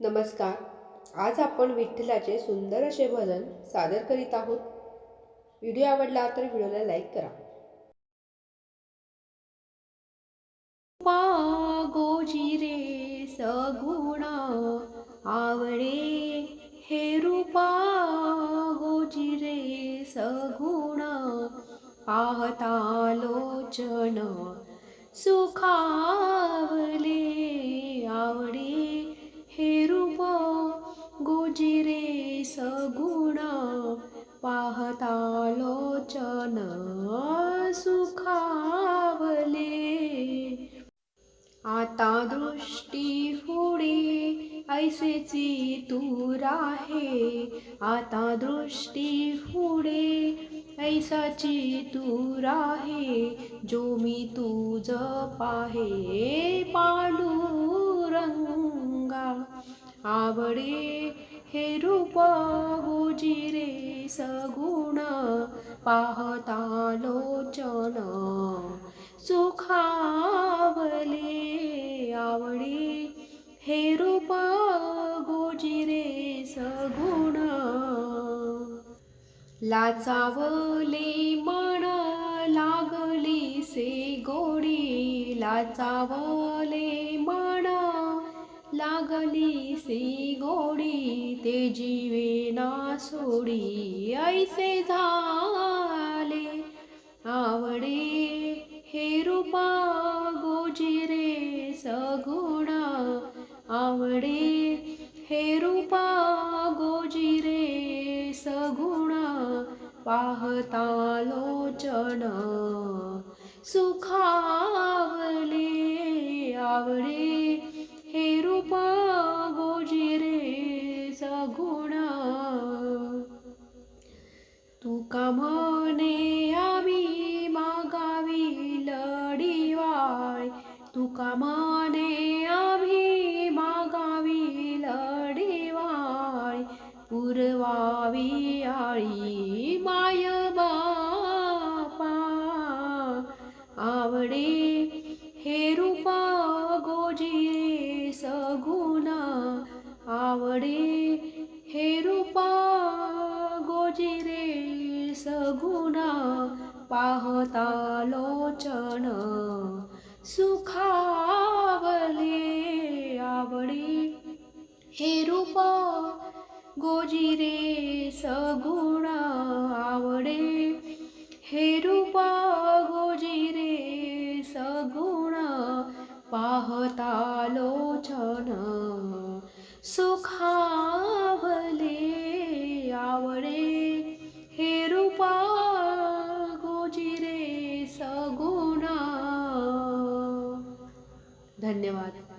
नमस्कार. आज आपण विठ्ठलाचे सुंदर असे भजन सादर करीत आहोत. व्हिडिओ आवडला तर व्हिडिओला लाईक करा. गोजी रे सगुण आवडे हे रूपा. गोजी रे सगुण पाहता लोचन सुखावले आवडे पाहता लोचन सुखावले. आता दृष्टी पुढे ऐसेची तू आहे आता दृष्टी पुढे ऐसाची तू आहे जो मी तुझ पाहे पांडुरंगा. आवडे हे रूप गुजिरे सगुण पाहता लोचन सुखावले आवडे हे रूप गुजिरे सगुण. लाचावले मन लागली से गोडी लाचावले मन लागली सी गोडी ते जीवेना सोडी ऐसे झाले. आवडे हे रूपा गोजिरे सगुणा आवडे हे रूपा गोजिरे सगुणा पाहता लोचन सुखा गुण. तुका म्हणे आम्ही मागावी लढीवाय तुका म्हणे आम्ही मागावी लढीवाय पुरवावी आळी माय बापा. आवडे हे रूपा गोजी सगुण. आवडे हे रूपा गोजिरे सगुणा पाहता लोचन सुखावले आवडे. हे रूपा गोजिरे सगुण आवडे. हे रूपा गोजिरे सगुण पाहता लोचन सुखा गोजिरे सगुण धन्यवाद